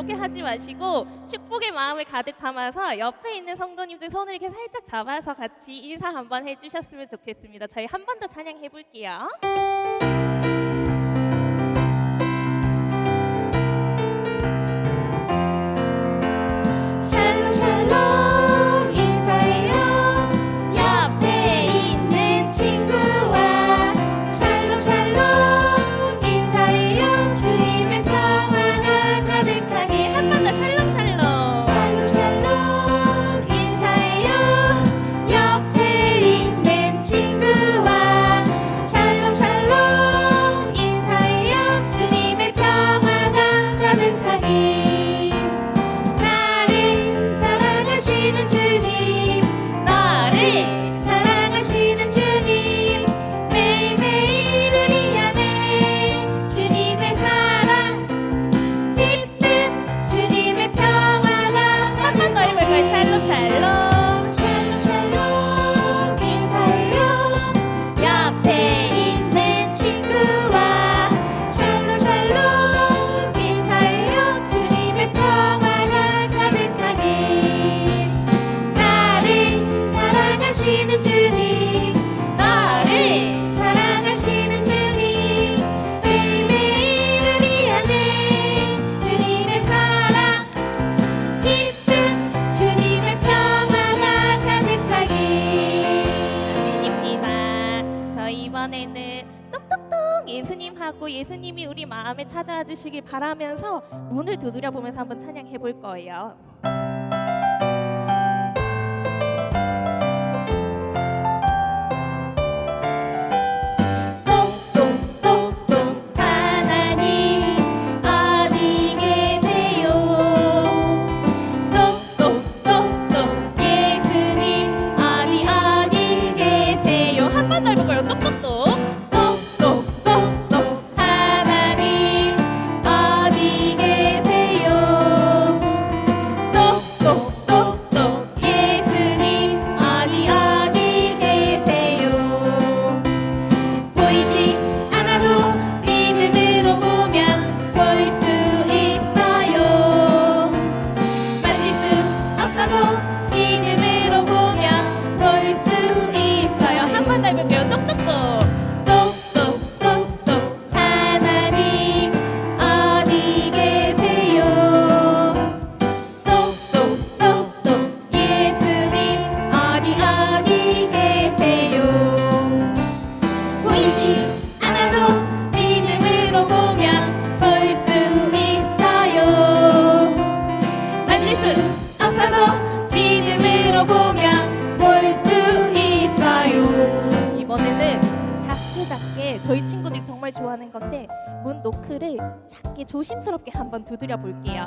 그렇게 하지 마시고 축복의 마음을 가득 담아서 옆에 있는 성도님들 손을 이렇게 살짝 잡아서 같이 인사 한번 해주셨으면 좋겠습니다. 저희 한 번 더 찬양해 볼게요. 받고 예수님이 우리 마음에 찾아와 주시길 바라면서 문을 두드려 보면서 한번 찬양해 볼 거예요. 두드려 볼게요.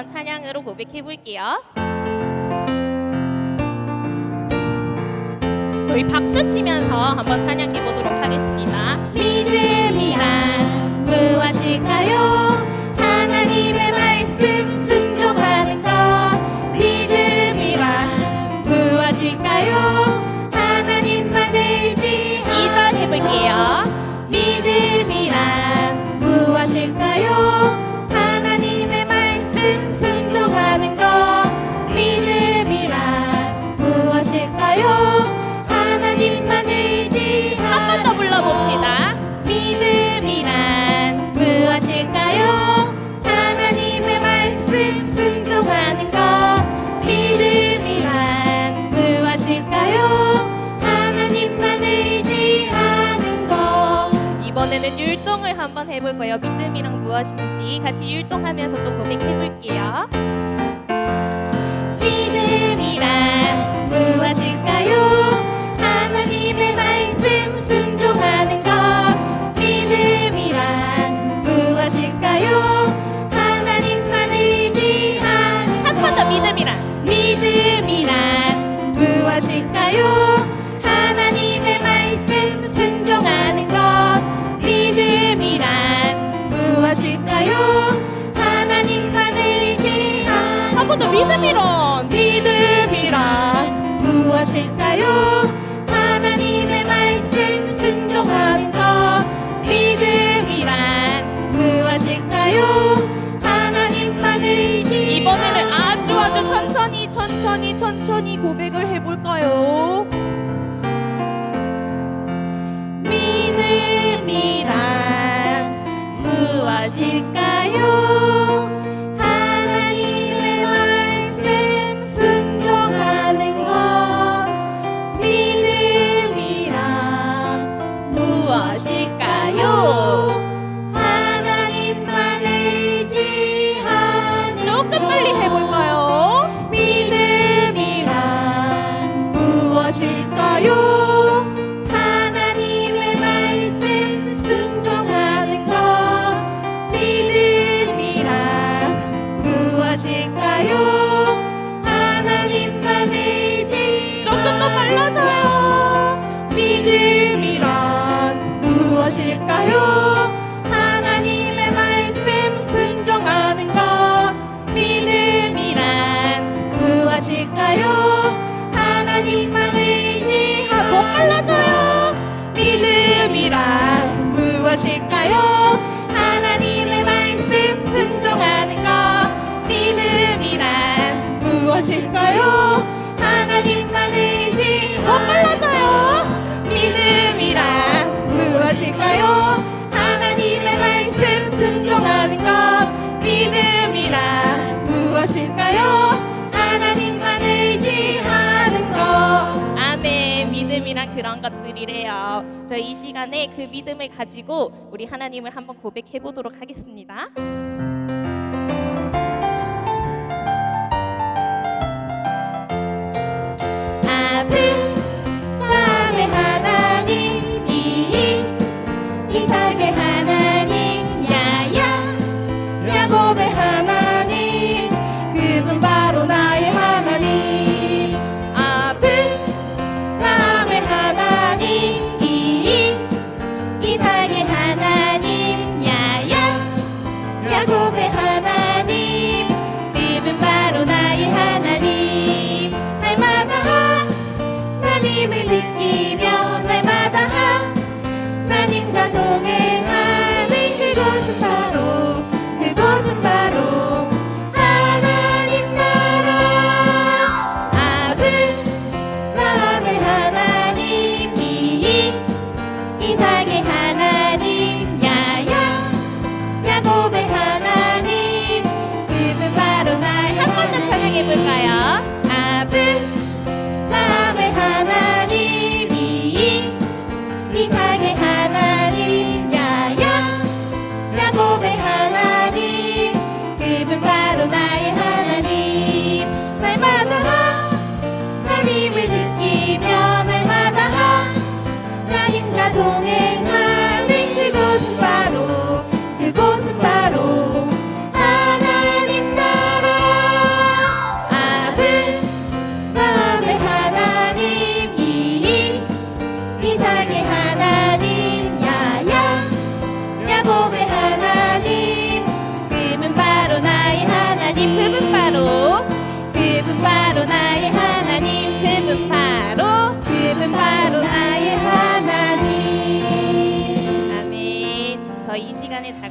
한번 찬양으로 고백해 볼게요. 저희 박수 치면서 한번 찬양해 보도록 하겠습니다. 믿음이란 무엇일까요? 무엇인지 같이 율동하면서 또 고백해 볼게요. 믿음이란 믿음이란 무엇일까요? 하나님의 말씀 순종하는 것 믿음이란 무엇일까요? 하나님만 의지 이번에는 아주 아주 천천히 천천히 천천히 고백을 해볼까요? 달라져요. 믿음이란 무엇일까요? 믿음이나 그런 것들이래요. 저희 이 시간에 그 믿음을 가지고 우리 하나님을 한번 고백해 보도록 하겠습니다.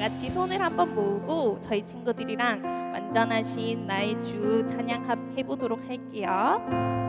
같이 손을 한번 모으고 저희 친구들이랑 완전하신 나의 주 찬양합 해보도록 할게요.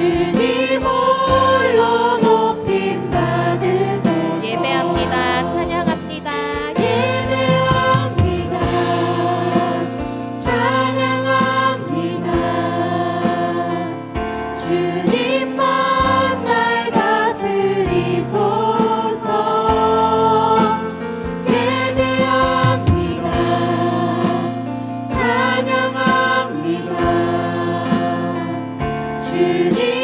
주님 주님